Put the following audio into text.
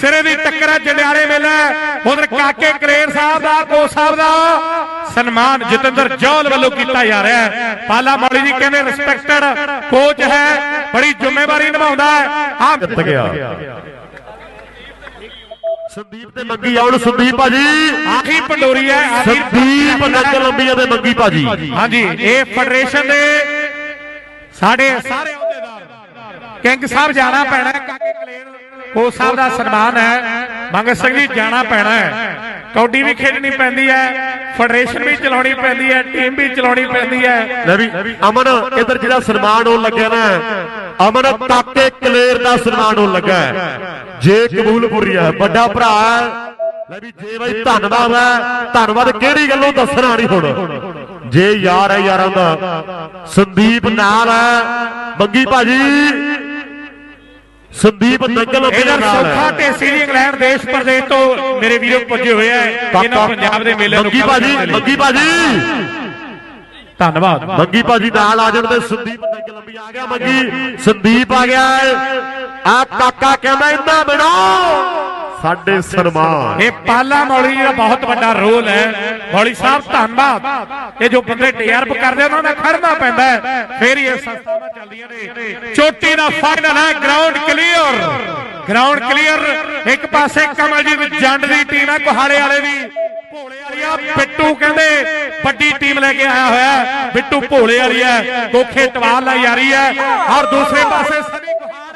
ਸਿਰੇ ਦੀ ਟੱਕਰ ਹੈ ਜੰਡਿਆਲੇ ਮੇਲਾ ਉਧਰ ਕਾਕੇ ਕਲੇਰ ਸਾਹਿਬ ਦਾ ਕੋ ਸਾਹਿਬ ਦਾ ਸਨਮਾਨ ਜਤਿੰਦਰ ਜੌਲ ਵੱਲੋਂ ਕੀਤਾ ਜਾ ਰਿਹਾ ਹੈ। ਪਾਲਾ ਮੌਲੀ ਜੀ ਕਹਿੰਦੇ ਰਿਸਪੈਕਟਡ ਕੋਚ ਹੈ ਬੜੀ ਜ਼ਿੰਮੇਵਾਰੀ ਨਿਭਾਉਂਦਾ ਹੈ। ਆ ਜਿੱਤ ਗਿਆ। ਸੰਦੀਪ ਤੇ ਮੰਗੀ ਆਉਣ ਸੰਦੀਪ ਭਾਜੀ। ਆਖੀ ਪੰਡੋਰੀ ਹੈ ਸੰਦੀਪ ਨੱਕ ਲੰਬੀਆਂ ਤੇ ਮੰਗੀ ਭਾਜੀ। ਹਾਂਜੀ ਇਹ ਫੈਡਰੇਸ਼ਨ ਦੇ ਸਾਡੇ ਸਾਰੇ ਅਹੁਦੇਦਾਰ। ਕਿੰਗ ਸਾਹਿਬ ਜਾਣਾ ਪੈਣਾ ਕਾਕੇ ਕਲੇਰ ਉਹ ਸਾਹਿਬ ਦਾ ਸਨਮਾਨ ਹੈ। ਮੰਗਤ ਸਿੰਘ ਜੀ, ਜਾਣਾ ਪੈਣਾ ਹੈ। ਕੌਡੀ ਵੀ ਖੇਡਣੀ ਪੈਂਦੀ ਹੈ। ਫੈਡਰੇਸ਼ਨ ਵੀ ਚਲਾਉਣੀ ਪੈਂਦੀ ਹੈ। ਟੀਮ ਵੀ ਚਲਾਉਣੀ ਪੈਂਦੀ ਹੈ। ਲੈ ਵੀ, ਅਮਨ, ਇਧਰ ਜਿਹੜਾ ਸਨਮਾਨ ਹੋਣ ਲੱਗਿਆ ਨਾ, ਅਮਨ ਕਾਕੇ ਕਲੇਰ ਦਾ ਸਨਮਾਨ ਹੋਣ ਲੱਗਾ ਜੇ ਕਬੂਲਪੁਰੀ ਹੈ, ਵੱਡਾ ਭਰਾ ਲੈ ਵੀ, ਜੇ ਬਾਈ ਧੰਨਵਾਦ ਹੈ। ਧੰਨਵਾਦ ਕਿਹੜੀ ਗੱਲੋਂ ਦੱਸਣਾ ਨਹੀਂ ਹੁਣ? ਜੇ ਯਾਰ ਹੈ ਯਾਰਾਂ ਦਾ। ਸੰਦੀਪ ਨਾਲ ਹੈ। ਮੰਗੀ ਭਾਜੀ। ਸੰਦੀਪ ਨੰਗਲ ਨਾਲ ਸੋਖਾ ਢੇਸੀ ਜੀ ਇੰਗਲੈਂਡ ਦੇਸ਼ ਪ੍ਰਦੇਸ਼ ਤੋਂ ਮੇਰੇ ਵੀਰੋ ਪੁੱਜੇ ਹੋਏ ਆ। ਇਹਨਾਂ ਪੰਜਾਬ ਦੇ ਮੇਲੇ ਨੂੰ ਮੰਗੀ ਭਾਜੀ ਮੰਗੀ ਭਾਜੀ। ਧੰਨਵਾਦ। ਮੰਗੀ ਭਾਜੀ ਨਾਲ ਆ ਜਾਣ ਤੇ ਸੰਦੀਪ ਨੰਗ ਲੰਬੀ ਆ ਗਿਆ ਮੰਗੀ। ਸੰਦੀਪ ਆ ਗਿਆ ਆ ਕਾਕਾ ਕਹਿੰਦਾ ਇੰਨਾ ਬਿਨਾ ਸਾਡੇ ਸਨਮਾਨ। ਇਹ ਪਾਲਾ ਮੌਲੀ ਦਾ ਬਹੁਤ ਵੱਡਾ ਰੋਲ ਹੈ। ਮੌਲੀ ਸਾਹਿਬ, ਧੰਨਵਾਦ। ਇਹ ਜੋ ਬੰਦੇ ਟੀਆਰਪ ਕਰਦੇ, ਉਹਨਾਂ ਦਾ ਖੜਨਾ ਪੈਂਦਾ ਫੇਰ ਹੀ ਇਹ ਸੰਸਥਾਵਾਂ ਚੱਲਦੀਆਂ ਨੇ। ਚੋਟੀ ਦਾ ਫਾਈਨਲ ਹੈ ਗਰਾਊਂਡ ਕਲੀਅਰ ਗਰਾਊਂਡ ਕਲੀਅਰ ਇੱਕ ਪਾਸੇ ਕਮਲਜੀਤ ਜੰਡ ਦੀ ਟੀਮ ਹੈ, ਕੁਹਾੜੇ ਵਾਲੇ ਦੀ। ਭੋਲੇ ਵਾਲੀ ਆ, ਬਿੱਟੂ ਕਹਿੰਦੇ, ਵੱਡੀ ਟੀਮ ਲੈ ਕੇ ਆਇਆ ਹੋਇਆ ਬਿੱਟੂ ਭੋਲੇ ਵਾਲੀ ਹੈ। ਗੋਖੇ ਟਵਾਲ ਨਾਲ ਯਾਰੀ ਹੈ। ਔਰ ਦੂਸਰੇ ਪਾਸੇ ਸਨੀ ਕੁਹਾੜ।